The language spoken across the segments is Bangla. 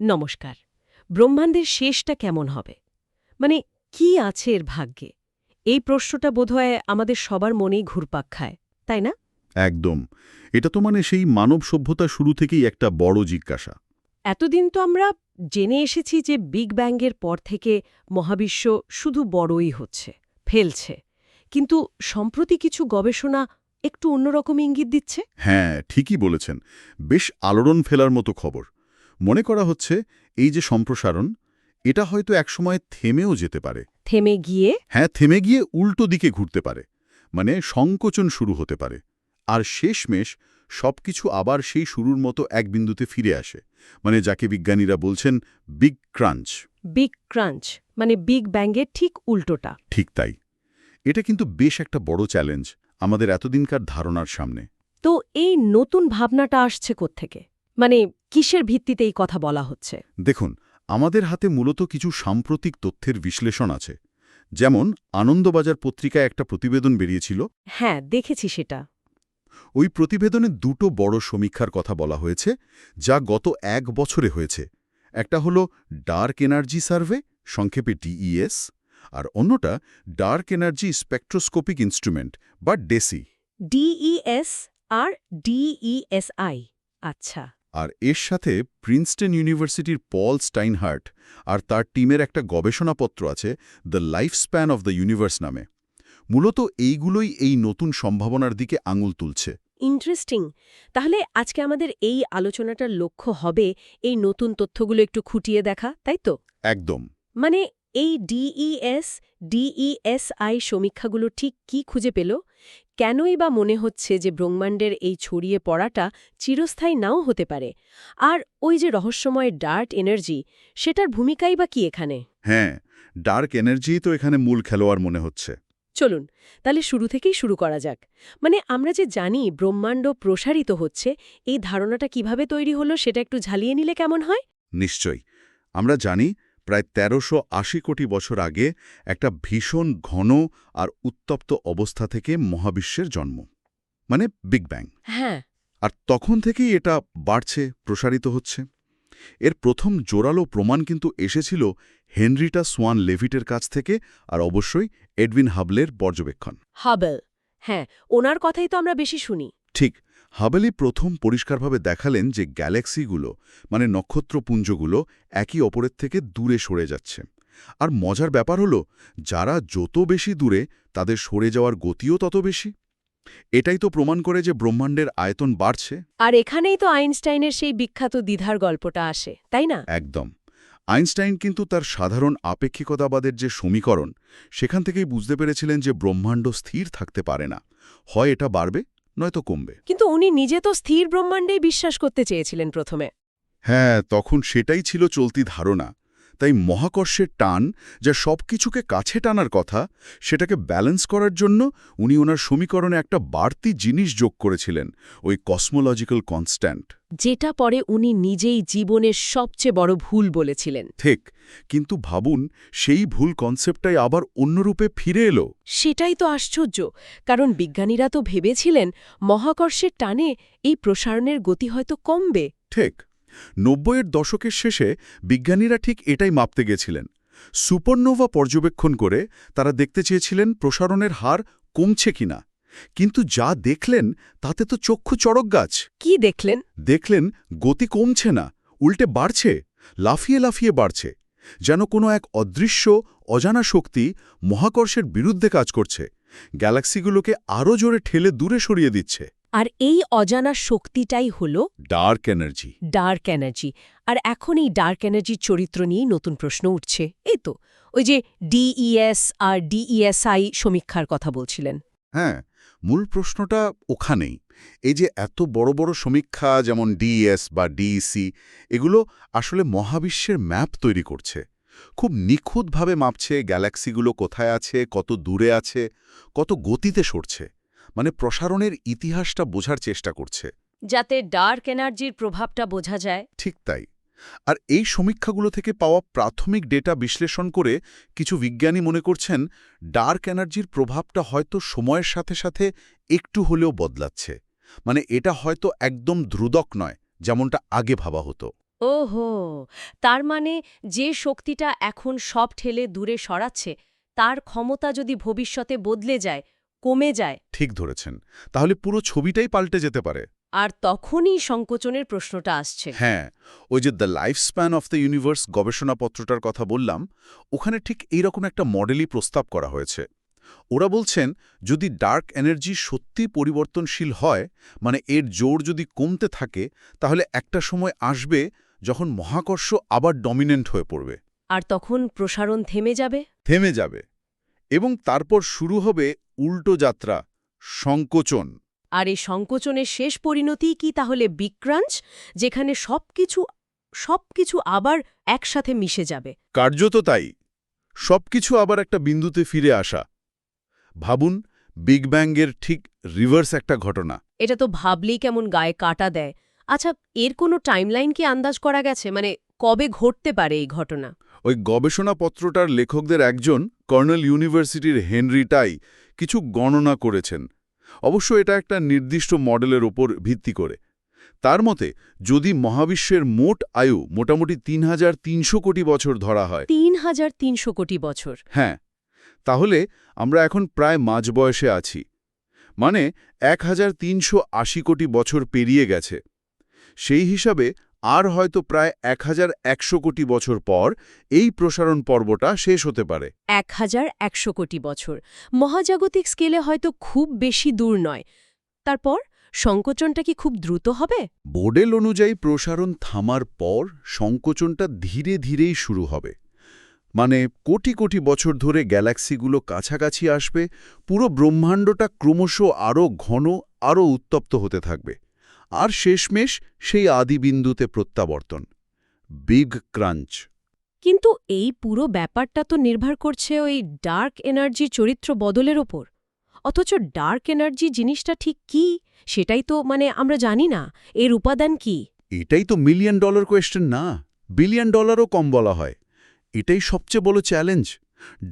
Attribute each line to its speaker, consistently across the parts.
Speaker 1: নমস্কার। ব্রহ্মাণ্ডের শেষটা কেমন হবে? মানে কি আছে এর ভাগ্যে? এই প্রশ্নটা বোধহয় আমাদের সবার মনেই ঘুরপাক খায় তাই না?
Speaker 2: একদম। এটা তো মানে সেই মানব সভ্যতা শুরু থেকেই একটা বড় জিজ্ঞাসা।
Speaker 1: এতদিন তো আমরা জেনে এসেছি যে বিগ ব্যাংয়ের পর থেকে মহাবিশ্ব শুধু বড়ই হচ্ছে ফেলছে। কিন্তু সম্প্রতি কিছু গবেষণা একটু অন্যরকম ইঙ্গিত দিচ্ছে?
Speaker 2: হ্যাঁ ঠিকই বলেছেন। বেশ আলোড়ন ফেলার মতো খবর। মনে করা হচ্ছে এই যে সম্প্রসারণ এটা হয়তো একসময় থেমেও যেতে পারে।
Speaker 1: থেমে গিয়ে?
Speaker 2: হ্যাঁ থেমে গিয়ে উল্টো দিকে ঘুরতে পারে। মানে সংকোচন শুরু হতে পারে। আর শেষমেশ সবকিছু আবার সেই শুরুর মতো এক বিন্দুতে ফিরে আসে। মানে যাকে বিজ্ঞানীরা বলছেন বিগ ক্রাঞ্চ।
Speaker 1: বিগ ক্রাঞ্চ মানে বিগ ব্যাংয়ের ঠিক উল্টোটা।
Speaker 2: ঠিক তাই। এটা কিন্তু বেশ একটা বড় চ্যালেঞ্জ আমাদের এতদিনকার ধারণার সামনে।
Speaker 1: তো এই নতুন ভাবনাটা আসছে কোত্থেকে? মানে কিসের ভিত্তিতে এই কথা বলা হচ্ছে?
Speaker 2: দেখুন আমাদের হাতে মূলত কিছু সাম্প্রতিক তথ্যের বিশ্লেষণ আছে। যেমন আনন্দবাজার পত্রিকায় একটা প্রতিবেদন বেরিয়েছিল।
Speaker 1: হ্যাঁ দেখেছি সেটা।
Speaker 2: ওই প্রতিবেদনে দুটো বড় সমীক্ষার কথা বলা হয়েছে যা গত এক বছরে হয়েছে। একটা হলো ডার্ক এনার্জি সার্ভে সংক্ষেপে ডিইএস আর অন্যটা ডার্ক এনার্জি স্পেকট্রোস্কোপিক ইনস্ট্রুমেন্ট বা ডেসি।
Speaker 1: ডিইএস আর ডিইএসআই আচ্ছা।
Speaker 2: আর এর সাথে প্রিন্সটন ইউনিভার্সিটির পল স্টাইনহার্ট আর তার টিমের একটা গবেষণাপত্র আছে the life span of the universe নামে। মূলত এইগুলোই এই নতুন সম্ভাবনার দিকে আঙুল তুলছে।
Speaker 1: ইন্টারেস্টিং তাহলে আজকে আমাদের এই আলোচনাটার লক্ষ্য হবে এই নতুন তথ্যগুলো একটু খুঁটিয়ে দেখা তাই তো?
Speaker 2: একদম।
Speaker 1: মানে এই ডিইএস ডিইএসআই সমীক্ষাগুলো ঠিক কি খুঁজে পেল? কেনই বা মনে হচ্ছে যে ব্রহ্মাণ্ডের এই ছড়িয়ে পড়াটা চিরস্থায়ী নাও হতে পারে? আর ওই যে রহস্যময় ডার্ট এনার্জি সেটার ভূমিকাই বা কি এখানে?
Speaker 2: হ্যাঁ ডার্ক এনার্জি তো এখানে মূল খেলোয়াড় মনে হচ্ছে।
Speaker 1: চলুন তাহলে শুরু থেকেই শুরু করা যাক। মানে আমরা যে জানি ব্রহ্মাণ্ড প্রসারিত হচ্ছে এই ধারণাটা কীভাবে তৈরি হলো সেটা একটু ঝালিয়ে নিলে কেমন হয়?
Speaker 2: নিশ্চয়ই। আমরা জানি প্রায় তেরোশো আশি কোটি বছর আগে একটা ভীষণ ঘন আর উত্তপ্ত অবস্থা থেকে মহাবিশ্বের জন্ম মানে বিগ ব্যাং
Speaker 1: হ্যাঁ।
Speaker 2: আর তখন থেকেই এটা বাড়ছে প্রসারিত হচ্ছে। এর প্রথম জোরালো প্রমাণ কিন্তু এসেছিল হেনরিটা সোয়ান লেভিটের কাছ থেকে আর অবশ্যই এডবিন হাবলের পর্যবেক্ষণ।
Speaker 1: হাবেল হ্যাঁ ওনার কথাই তো আমরা বেশি শুনি।
Speaker 2: ঠিক হাবেলি প্রথম পরিষ্কারভাবে দেখালেন যে গ্যালাক্সিগুলো মানে নক্ষত্রপুঞ্জগুলো একে অপরের থেকে দূরে সরে যাচ্ছে। আর মজার ব্যাপার হলো যারা যত বেশি দূরে তাদের সরে যাওয়ার গতিও তত বেশি। এটাই তো প্রমাণ করে যে ব্রহ্মাণ্ডের আয়তন বাড়ছে।
Speaker 1: আর এখানেই তো আইনস্টাইনের সেই বিখ্যাত দ্বিধার গল্পটা আসে তাই না?
Speaker 2: একদম। আইনস্টাইন কিন্তু তার সাধারণ আপেক্ষিকতাবাদের যে সমীকরণ সেখান থেকেই বুঝতে পেরেছিলেন যে ব্রহ্মাণ্ড স্থির থাকতে পারে না। হয় এটা বাড়বে নয়তো কমবে।
Speaker 1: কিন্তু উনি নিজে তো স্থির ব্রহ্মাণ্ডেই বিশ্বাস করতে চেয়েছিলেন প্রথমে।
Speaker 2: হ্যাঁ তখন সেটাই ছিল চলতি ধারণা। তাই মহাকর্ষের টান যা সবকিছুকে কাছে টানার কথা সেটাকে ব্যালেন্স করার জন্য উনি ওনার সমীকরণে একটা বাড়তি জিনিস যোগ করেছিলেন ওই কসমোলজিক্যাল কনস্ট্যান্ট
Speaker 1: যেটা পরে উনি নিজেই জীবনের সবচেয়ে বড় ভুল বলেছিলেন।
Speaker 2: ঠিক কিন্তু ভাবুন সেই ভুল কনসেপ্টটাই আবার অন্যরূপে ফিরে এলো।
Speaker 1: সেটাই তো আশ্চর্য কারণ বিজ্ঞানীরা তো ভেবেছিলেন মহাকর্ষের টানে এই প্রসারণের গতি হয়তো কমবে।
Speaker 2: ঠিক। নব্বইয়ের দশকের শেষে বিজ্ঞানীরা ঠিক এটাই মাপতে গেছিলেন। সুপারনোভা পর্যবেক্ষণ করে তারা দেখতে চেয়েছিলেন প্রসারণের হার কমছে কিনা। কিন্তু যা দেখলেন তাতে তো চক্ষু চড়ক গাছ।
Speaker 1: কি দেখলেন?
Speaker 2: দেখলেন গতি কমছে না উল্টে বাড়ছে লাফিয়ে লাফিয়ে বাড়ছে যেন কোনো এক অদৃশ্য অজানা শক্তি মহাকর্ষের বিরুদ্ধে কাজ করছে গ্যালাক্সিগুলোকে আরও জোরে ঠেলে দূরে সরিয়ে দিচ্ছে।
Speaker 1: আর এই অজানা শক্তিটাই হল
Speaker 2: ডার্ক এনার্জি
Speaker 1: ডার্ক এনার্জি আর এখন এই ডার্ক এনার্জির চরিত্র নিয়েই নতুন প্রশ্ন উঠছে। এই তো ওই যে ডিইএস আর ডিইএসআই সমীক্ষার কথা বলছিলেন।
Speaker 2: হ্যাঁ মূল প্রশ্নটা ওখানেই। এই যে এত বড় বড় সমীক্ষা যেমন ডিএস বা ডিইসি এগুলো আসলে মহাবিশ্বের ম্যাপ তৈরি করছে। খুব নিখুঁতভাবে মাপছে গ্যালাক্সিগুলো কোথায় আছে কত দূরে আছে কত গতিতে সরছে। মানে প্রসারণের ইতিহাসটা বোঝার চেষ্টা করছে।
Speaker 1: যাতে ডার্ক এনার্জির প্রভাবটা বোঝা যায়।
Speaker 2: ঠিক তাই। আর এই সমীক্ষাগুলো থেকে পাওয়া প্রাথমিক ডেটা বিশ্লেষণ করে কিছু বিজ্ঞানী মনে করছেন ডার্ক এনার্জির প্রভাবটা হয়তো সময়ের সাথে সাথে একটু হলেও বদলাচ্ছে। মানে এটা হয়তো একদম ধ্রুদক নয় যেমনটা আগে ভাবা হতো।
Speaker 1: ওহো! তার মানে যে শক্তিটা এখন সব ঠেলে দূরে সরাচ্ছে তার ক্ষমতা যদি ভবিষ্যতে বদলে যায় কমে যায়।
Speaker 2: ঠিক ধরেছেন। তাহলে পুরো ছবিটাই পাল্টে যেতে পারে।
Speaker 1: আর তখনই সংকোচনের প্রশ্নটা আসছে।
Speaker 2: হ্যাঁ ওই যে the life span of the universe গবেষণাপত্রটার কথা বললাম ওখানে ঠিক এইরকম একটা মডেলই প্রস্তাব করা হয়েছে। ওরা বলছেন যদি ডার্ক এনার্জি সত্যি পরিবর্তনশীল হয় মানে এর জোর যদি কমতে থাকে তাহলে একটা সময় আসবে যখন মহাকর্ষ আবার ডমিনেন্ট হয়ে পড়বে।
Speaker 1: আর তখন প্রসারণ থেমে যাবে?
Speaker 2: থেমে যাবে। এবং তারপর শুরু হবে উল্টো যাত্রা সংকোচন।
Speaker 1: আর এই সংকোচনের শেষ পরিণতি কি তাহলে বিক্রাঞ্চ যেখানে সবকিছু সবকিছু আবার একসাথে মিশে যাবে?
Speaker 2: কার্যত তাই। সবকিছু আবার একটা বিন্দুতে ফিরে আসা। ভাবুন বিগ ব্যাংয়ের ঠিক রিভার্স একটা ঘটনা।
Speaker 1: এটা তো ভাবলেই কেমন গায়ে কাটা দেয়। আচ্ছা এর কোনো টাইমলাইন কি আন্দাজ করা গেছে? মানে কবে ঘটতে পারে এই ঘটনা?
Speaker 2: ওই গবেষণাপত্রটার লেখকদের একজন কর্নেল ইউনিভার্সিটির হেনরি টাই কিছু গণনা করেছেন। অবশ্য এটা একটা নির্দিষ্ট মডেলের ওপর ভিত্তি করে। তার মতে যদি মহাবিশ্বের মোট আয়ু মোটামুটি তিন হাজার তিনশো কোটি বছর ধরা হয়
Speaker 1: তিন হাজার তিনশো কোটি বছর।
Speaker 2: হ্যাঁ তাহলে আমরা এখন প্রায় মাঝ বয়সে আছি। মানে এক হাজার তিনশো আশি কোটি বছর পেরিয়ে গেছে। সেই হিসাবে আর হয়তো প্রায় এক হাজার একশো কোটি বছর পর এই প্রসারণ পর্বটা শেষ হতে পারে।
Speaker 1: এক হাজার একশো কোটি বছর। মহাজাগতিক স্কেলে হয়তো খুব বেশি দূর নয়। তারপর সংকোচনটা কি খুব দ্রুত হবে?
Speaker 2: বোডেল অনুযায়ী প্রসারণ থামার পর সংকোচনটা ধীরে ধীরেই শুরু হবে। মানে কোটি কোটি বছর ধরে গ্যালাক্সিগুলো কাছাকাছি আসবে পুরো ব্রহ্মাণ্ডটা ক্রমশ আরও ঘন আরও উত্তপ্ত হতে থাকবে। আর শেষমেশ সেই আদিবিন্দুতে প্রত্যাবর্তন। Big crunch.
Speaker 1: কিন্তু এই পুরো ব্যাপারটা তো নির্ভর করছে ওই ডার্ক এনার্জি চরিত্র বদলের ওপর। অথচ ডার্ক এনার্জি জিনিসটা ঠিক কি সেটাই তো মানে আমরা জানি না। এর উপাদান কি?
Speaker 2: এটাই তো মিলিয়ন ডলার কোয়েশ্চেন না বিলিয়ন ডলারও কম বলা হয়। এটাই সবচেয়ে বড় চ্যালেঞ্জ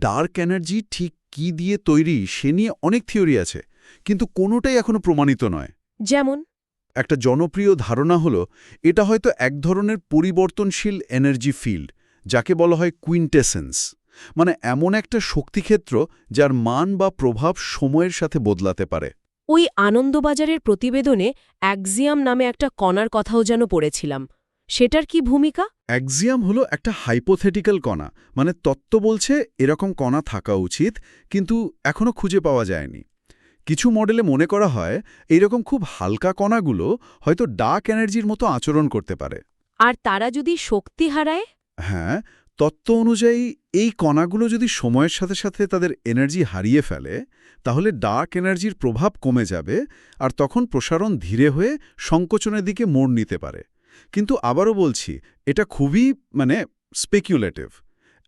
Speaker 2: ডার্ক এনার্জি ঠিক কি দিয়ে তৈরি সে নিয়ে অনেক থিওরি আছে কিন্তু কোনোটাই এখনও প্রমাণিত নয়।
Speaker 1: যেমন?
Speaker 2: একটা জনপ্রিয় ধারণা হলো এটা হয়তো এক ধরনের পরিবর্তনশীল এনার্জি ফিল্ড যাকে বলা হয় কুইন্টেসেন্স মানে এমন একটা শক্তিক্ষেত্র যার মান বা প্রভাব সময়ের সাথে বদলাতে পারে।
Speaker 1: ওই আনন্দবাজারের প্রতিবেদনে অ্যাক্সিয়াম নামে একটা কণার কথাও যেন পড়েছিলাম। সেটার কি ভূমিকা?
Speaker 2: অ্যাক্সিয়াম হলো একটা হাইপোথেটিক্যাল কণা মানে তত্ত্ব বলছে এরকম কণা থাকা উচিত কিন্তু এখনও খুঁজে পাওয়া যায়নি। কিছু মডেলে মনে করা হয় এইরকম খুব হালকা কণাগুলো হয়তো ডার্ক এনার্জির মতো আচরণ করতে পারে।
Speaker 1: আর তারা যদি শক্তি হারায়?
Speaker 2: হ্যাঁ তত্ত্ব অনুযায়ী এই কণাগুলো যদি সময়ের সাথে সাথে তাদের এনার্জি হারিয়ে ফেলে তাহলে ডার্ক এনার্জির প্রভাব কমে যাবে আর তখন প্রসারণ ধীরে হয়ে সংকোচনের দিকে মোড় নিতে পারে। কিন্তু আবারও বলছি এটা খুবই মানে স্পেকুলেটিভ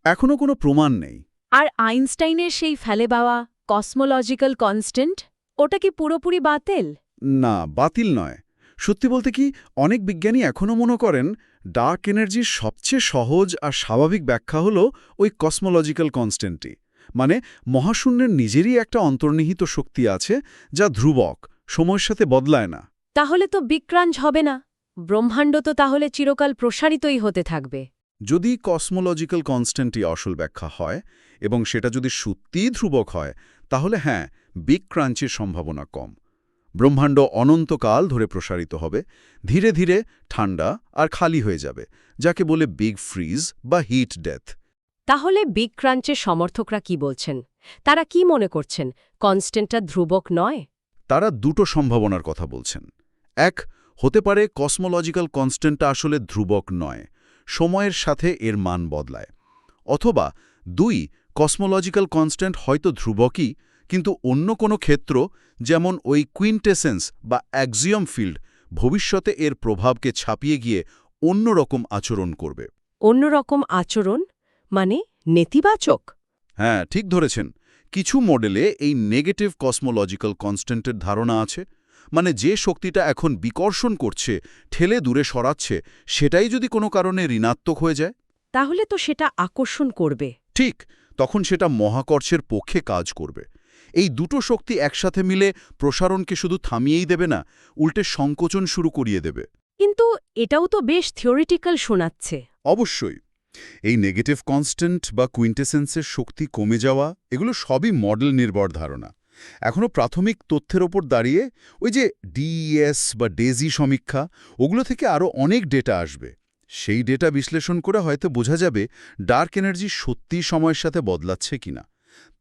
Speaker 2: এখনও কোনো প্রমাণ নেই।
Speaker 1: আর আইনস্টাইনের সেই ফেলে বাওয়া? কসমোলজিক্যাল কনস্ট্যান্ট ওটা কি পুরোপুরি বাতিল?
Speaker 2: না বাতিল নয়। সত্যি বলতে কি অনেক বিজ্ঞানী এখনও মনে করেন ডার্ক এনার্জির সবচেয়ে সহজ আর স্বাভাবিক ব্যাখ্যা হল ওই কসমোলজিক্যাল কনস্ট্যান্টটি মানে মহাশূন্যের নিজেরই একটা অন্তর্নিহিত শক্তি আছে যা ধ্রুবক সময়ের সাথে বদলায় না।
Speaker 1: তাহলে তো বিক্রাঞ্জ হবে না। ব্রহ্মাণ্ড তো তাহলে চিরকাল প্রসারিতই হতে থাকবে।
Speaker 2: যদি কসমোলজিক্যাল কনস্ট্যান্টই আসল ব্যাখ্যা হয় এবং সেটা যদি সত্যিই ধ্রুবক হয় তাহলে হ্যাঁ বিগ ক্রাঞ্চের সম্ভাবনা কম। ব্রহ্মাণ্ড অনন্তকাল ধরে প্রসারিত হবে ধীরে ধীরে ঠান্ডা আর খালি হয়ে যাবে যাকে বলে বিগ ফ্রিজ বা হিট ডেথ।
Speaker 1: তাহলে বিগ ক্রাঞ্চের সমর্থকরা কি বলছেন? তারা কি মনে করছেন? কনস্ট্যান্টটা ধ্রুবক নয়?
Speaker 2: তারা দুটো সম্ভাবনার কথা বলছেন। এক হতে পারে কসমোলজিক্যাল কনস্ট্যান্টটা আসলে ধ্রুবক নয় সময়ের সাথে এর মান বদলায়। অথবা দুই কসমোলজিক্যাল কনস্ট্যান্ট হয়তো ধ্রুবকই কিন্তু অন্য কোনো ক্ষেত্র যেমন ওই কুইন্টেসেন্স বা অ্যাক্সিয়ম ফিল্ড ভবিষ্যতে এর প্রভাবকে ছাপিয়ে গিয়ে অন্যরকম আচরণ করবে।
Speaker 1: অন্যরকম আচরণ মানে নেতিবাচক?
Speaker 2: হ্যাঁ ঠিক ধরেছেন। কিছু মডেলে এই নেগেটিভ কসমোলজিক্যাল কনস্ট্যান্টের ধারণা আছে। মানে যে শক্তিটা এখন বিকর্ষণ করছে ঠেলে দূরে সরাচ্ছে সেটাই যদি কোনো কারণে ঋণাত্মক হয়ে যায়?
Speaker 1: তাহলে তো সেটা আকর্ষণ করবে।
Speaker 2: ঠিক তখন সেটা মহাকর্ষের পক্ষে কাজ করবে। এই দুটো শক্তি একসাথে মিলে প্রসারণকে শুধু থামিয়েই দেবে না উল্টে সংকোচন শুরু করিয়ে দেবে।
Speaker 1: কিন্তু এটাও তো বেশ থিওরিটিক্যাল শোনাচ্ছে।
Speaker 2: অবশ্যই। এই নেগেটিভ কনস্ট্যান্ট বা কুইন্টেসেন্সের শক্তি কমে যাওয়া এগুলো সবই মডেল নির্ভর ধারণা। এখনও প্রাথমিক তথ্যের ওপর দাঁড়িয়ে ওই যে ডিএস বা ডেজি সমীক্ষা ওগুলো থেকে আরও অনেক ডেটা আসবে। সেই ডেটা বিশ্লেষণ করে হয়তো বোঝা যাবে ডার্ক এনার্জি সত্যিই সময়ের সাথে বদলাচ্ছে কিনা।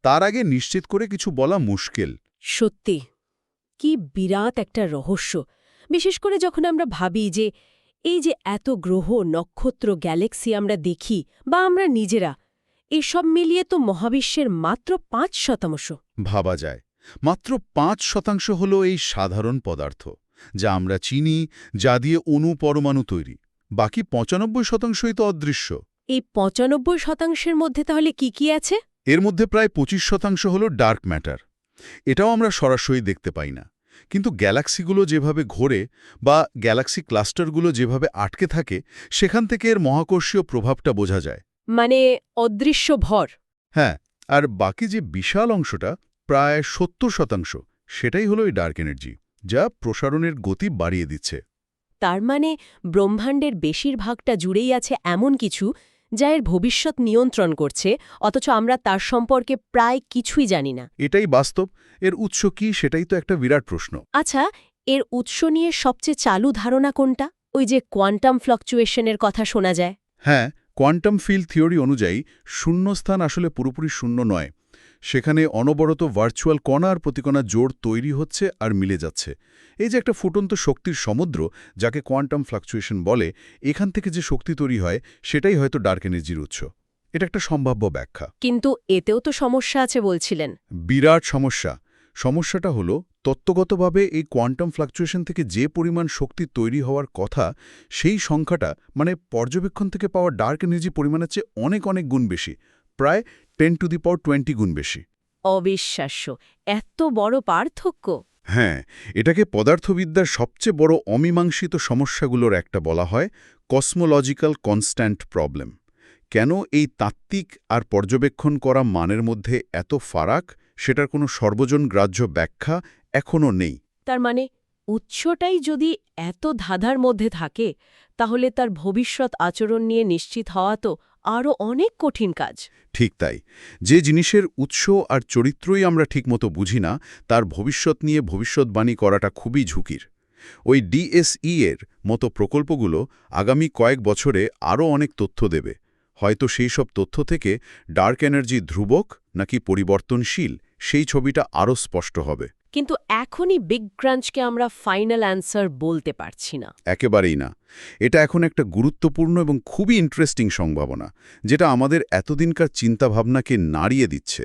Speaker 2: তার আগে নিশ্চিত করে কিছু বলা মুশকিল।
Speaker 1: সত্যি কি বিরাট একটা রহস্য। বিশেষ করে যখন আমরা ভাবি যে এই যে এত গ্রহ নক্ষত্র গ্যালাক্সি আমরা দেখি বা আমরা নিজেরা এসব মিলিয়ে তো মহাবিশ্বের মাত্র পাঁচ শতাংশ।
Speaker 2: ভাবা যায়। মাত্র পাঁচ শতাংশ হল এই সাধারণ পদার্থ যা আমরা চিনি যা দিয়ে অণু পরমাণু তৈরি। বাকি পঁচানব্বই শতাংশই তো অদৃশ্য।
Speaker 1: এই পঁচানব্বই শতাংশের মধ্যে তাহলে কি কি আছে?
Speaker 2: এর মধ্যে প্রায় পঁচিশ শতাংশ হল ডার্ক ম্যাটার। এটাও আমরা সরাসরি দেখতে পাই না। কিন্তু গ্যালাক্সিগুলো যেভাবে ঘোরে বা গ্যালাক্সি ক্লাস্টারগুলো যেভাবে আটকে থাকে সেখান থেকে এর মহাকর্ষীয় প্রভাবটা বোঝা যায়।
Speaker 1: মানে অদৃশ্য ভর।
Speaker 2: হ্যাঁ আর বাকি যে বিশাল অংশটা প্রায় সত্তর শতাংশ সেটাই হলো এই ডার্ক এনার্জি যা প্রসারণের গতি বাড়িয়ে দিচ্ছে।
Speaker 1: তার মানে ব্রহ্মাণ্ডের বেশিরভাগটা জুড়েই আছে এমন কিছু যা এর ভবিষ্যৎ নিয়ন্ত্রণ করছে অথচ আমরা তার সম্পর্কে প্রায় কিছুই জানি না।
Speaker 2: এটাই বাস্তব। এর উৎস কি সেটাই তো একটা বিরাট প্রশ্ন।
Speaker 1: আচ্ছা এর উৎস নিয়ে সবচেয়ে চালু ধারণা কোনটা? ওই যে কোয়ান্টাম ফ্লাকচুয়েশনের কথা শোনা যায়।
Speaker 2: হ্যাঁ কোয়ান্টাম ফিল্ড থিওরি অনুযায়ী শূন্যস্থান আসলে পুরোপুরি শূন্য নয়। সেখানে অনবরত ভার্চুয়াল কণা আর প্রতিকণা জোর তৈরি হচ্ছে আর মিলে যাচ্ছে। এই যে একটা ফুটন্ত শক্তির সমুদ্র যাকে কোয়ান্টাম ফ্লাকচুয়েশন বলে এখান থেকে যে শক্তি তৈরি হয় সেটাই হয়তো ডার্ক এনার্জির উৎস। এটা একটা সম্ভাব্য ব্যাখ্যা।
Speaker 1: কিন্তু এতেও তো সমস্যা আছে বলছিলেন।
Speaker 2: বিরাট সমস্যা। সমস্যাটা হলো তত্ত্বগতভাবে এই কোয়ান্টাম ফ্লাকচুয়েশন থেকে যে পরিমাণ শক্তি তৈরি হওয়ার কথা সেই সংখ্যাটা মানে পর্যবেক্ষণ থেকে পাওয়া ডার্ক এনার্জি পরিমাণের চেয়ে অনেক অনেক গুণ বেশি। প্রায় ten to the power twenty গুণ বেশি।
Speaker 1: অবিশ্বাস্য। এত বড় পার্থক্য।
Speaker 2: হ্যাঁ এটাকে পদার্থবিদ্যার সবচেয়ে বড় অমীমাংসিত সমস্যাগুলোর একটা বলা হয় কসমোলজিক্যাল কনস্ট্যান্ট প্রবলেম। কেন এই তাত্ত্বিক আর পর্যবেক্ষণ করা মানের মধ্যে এত ফারাক? সেটার কোনো সর্বজন গ্রাহ্য ব্যাখ্যা এখনও নেই।
Speaker 1: তার মানে উৎসটাই যদি এত ধাঁধার মধ্যে থাকে তাহলে তার ভবিষ্যৎ আচরণ নিয়ে নিশ্চিত হওয়া তো আরও অনেক কঠিন কাজ।
Speaker 2: ঠিক তাই। যে জিনিসের উৎস আর চরিত্রই আমরা ঠিকমতো বুঝি না, তার ভবিষ্যৎ নিয়ে ভবিষ্যৎবাণী করাটা খুবই ঝুঁকির। ওই ডিএসই এর মতো প্রকল্পগুলো আগামী কয়েক বছরে আরও অনেক তথ্য দেবে। হয়তো সেই সব তথ্য থেকে ডার্ক এনার্জি ধ্রুবক নাকি পরিবর্তনশীল, সেই ছবিটা আরও স্পষ্ট হবে।
Speaker 1: কিন্তু এখনই বিগ ক্রাঞ্চকে আমরা ফাইনাল অ্যান্সার বলতে পারছি না।
Speaker 2: একেবারেই না। এটা এখন একটা গুরুত্বপূর্ণ এবং খুবই ইন্টারেস্টিং সম্ভাবনা যেটা আমাদের এতদিনকার চিন্তাভাবনাকে নাড়িয়ে দিচ্ছে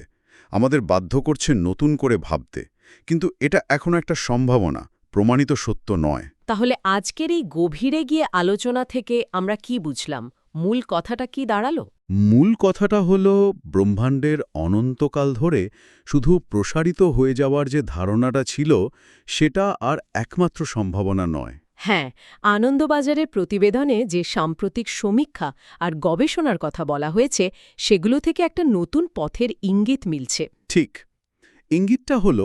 Speaker 2: আমাদের বাধ্য করছে নতুন করে ভাবতে। কিন্তু এটা এখন একটা সম্ভাবনা প্রমাণিত সত্য নয়।
Speaker 1: তাহলে আজকের এই গভীরে গিয়ে আলোচনা থেকে আমরা কি বুঝলাম? মূল কথাটা কি দাঁড়াল?
Speaker 2: মূল কথাটা হল ব্রহ্মাণ্ডের অনন্তকাল ধরে শুধু প্রসারিত হয়ে যাওয়ার যে ধারণাটা ছিল সেটা আর একমাত্র সম্ভাবনা নয়।
Speaker 1: হ্যাঁ আনন্দবাজারের প্রতিবেদনে যে সাম্প্রতিক সমীক্ষা আর গবেষণার কথা বলা হয়েছে সেগুলো থেকে একটা নতুন পথের ইঙ্গিত মিলছে।
Speaker 2: ঠিক। ইঙ্গিতটা হল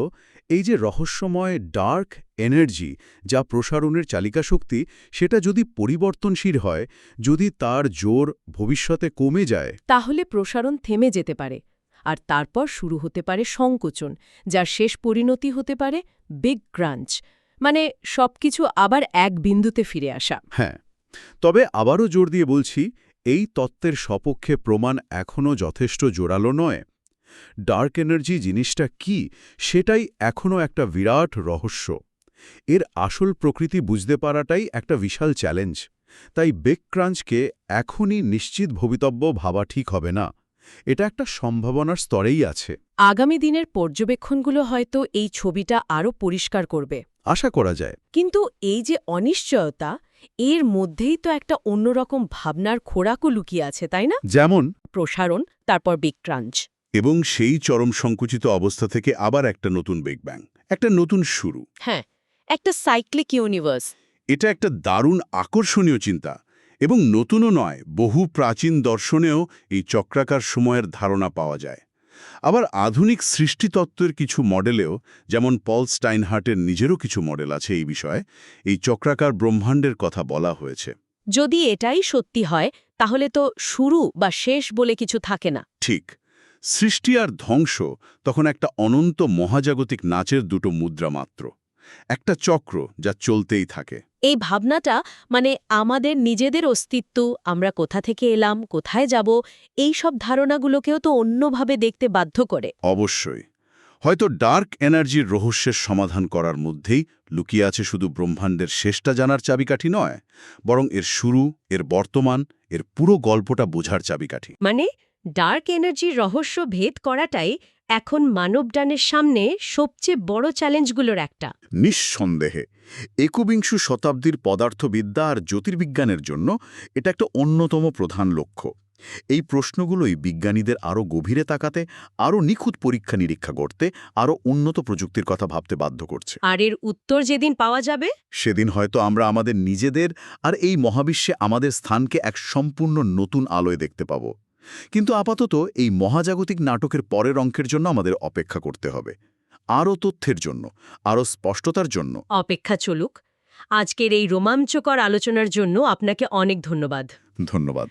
Speaker 2: এই যে রহস্যময় ডার্ক এনার্জি যা প্রসারণের চালিকা শক্তি সেটা যদি পরিবর্তনশীল হয় যদি তার জোর ভবিষ্যতে কমে যায়।
Speaker 1: তাহলে প্রসারণ থেমে যেতে পারে আর তারপর শুরু হতে পারে সংকোচন যার শেষ পরিণতি হতে পারে বিগ ক্রাঞ্চ মানে সবকিছু আবার এক বিন্দুতে ফিরে আসা।
Speaker 2: হ্যাঁ তবে আবারও জোর দিয়ে বলছি এই তত্ত্বের সপক্ষে প্রমাণ এখনও যথেষ্ট জোরালো নয়। ডার্ক এনার্জি জিনিসটা কি সেটাই এখনও একটা বিরাট রহস্য। এর আসল প্রকৃতি বুঝতে পারাটাই একটা বিশাল চ্যালেঞ্জ তাই বেক ক্রাঞ্চকে এখনই নিশ্চিত ভবিতব্য ভাবা ঠিক হবে না। এটা একটা সম্ভাবনার স্তরেই আছে।
Speaker 1: আগামী দিনের পর্যবেক্ষণগুলো হয়তো এই ছবিটা আরও পরিষ্কার করবে।
Speaker 2: আশা করা যায়।
Speaker 1: কিন্তু এই যে অনিশ্চয়তা এর মধ্যেই তো একটা অন্যরকম ভাবনার খোরাকও লুকিয়ে আছে তাই না?
Speaker 2: যেমন?
Speaker 1: প্রসারণ তারপর বিগ ক্রাঞ্চ
Speaker 3: এবং সেই চরম সংকুচিত অবস্থা থেকে আবার একটা নতুন বিগ ব্যাং একটা নতুন শুরু।
Speaker 1: হ্যাঁ একটা সাইক্লিক ইউনিভার্স
Speaker 3: এটা একটা দারুণ আকর্ষণীয় চিন্তা এবং নতুনও নয় বহু প্রাচীন দর্শনেও এই চক্রাকার সময়ের ধারণা পাওয়া যায়। আবার আধুনিক সৃষ্টিতত্ত্বের কিছু মডেলেও যেমন পল স্টাইনহার্টের নিজেরও কিছু মডেল আছে এই বিষয়ে এই চক্রাকার ব্রহ্মাণ্ডের কথা বলা হয়েছে।
Speaker 1: যদি এটাই সত্যি হয় তাহলে তো শুরু বা শেষ বলে কিছু থাকে না।
Speaker 3: ঠিক। সৃষ্টি আর ধ্বংস তখন একটা অনন্ত মহাজাগতিক নাচের দুটো মুদ্রা মাত্র। একটা চক্র যা চলতেই থাকে।
Speaker 1: এই ভাবনাটা মানে আমাদের নিজেদের অস্তিত্ব আমরা কোথা থেকে এলাম কোথায় যাব এই সব ধারণাগুলোকেও তো অন্যভাবে দেখতে বাধ্য করে।
Speaker 3: অবশ্যই। হয়তো ডার্ক এনার্জির রহস্যের সমাধান করার মধ্যেই লুকিয়ে আছে শুধু ব্রহ্মাণ্ডের শেষটা জানার চাবিকাঠি নয় বরং এর শুরু এর বর্তমান এর পুরো গল্পটা বোঝার চাবিকাঠি।
Speaker 1: মানে ডার্ক এনার্জির রহস্য ভেদ করাটাই এখন মানবডানের সামনে সবচেয়ে বড় চ্যালেঞ্জগুলোর একটা।
Speaker 2: নিঃসন্দেহে একবিংশ শতাব্দীর পদার্থবিদ্যা আর জ্যোতির্বিজ্ঞানের জন্য এটা একটা অন্যতম প্রধান লক্ষ্য। এই প্রশ্নগুলোই বিজ্ঞানীদের আরও গভীরে তাকাতে আরও নিখুঁত পরীক্ষা নিরীক্ষা করতে আরও উন্নত প্রযুক্তির কথা ভাবতে বাধ্য করছে।
Speaker 1: আর এর উত্তর যেদিন পাওয়া যাবে?
Speaker 2: সেদিন হয়তো আমরা আমাদের নিজেদের আর এই মহাবিশ্বে আমাদের স্থানকে এক সম্পূর্ণ নতুন আলোয় দেখতে পাব। কিন্তু আপাতত এই মহাজাগতিক নাটকের পরের অঙ্কের জন্য আমাদের অপেক্ষা করতে হবে। আরও তথ্যের জন্য আরও স্পষ্টতার জন্য।
Speaker 1: অপেক্ষা চলুক। আজকের এই রোমাঞ্চকর আলোচনার জন্য আপনাকে অনেক ধন্যবাদ।
Speaker 2: ধন্যবাদ।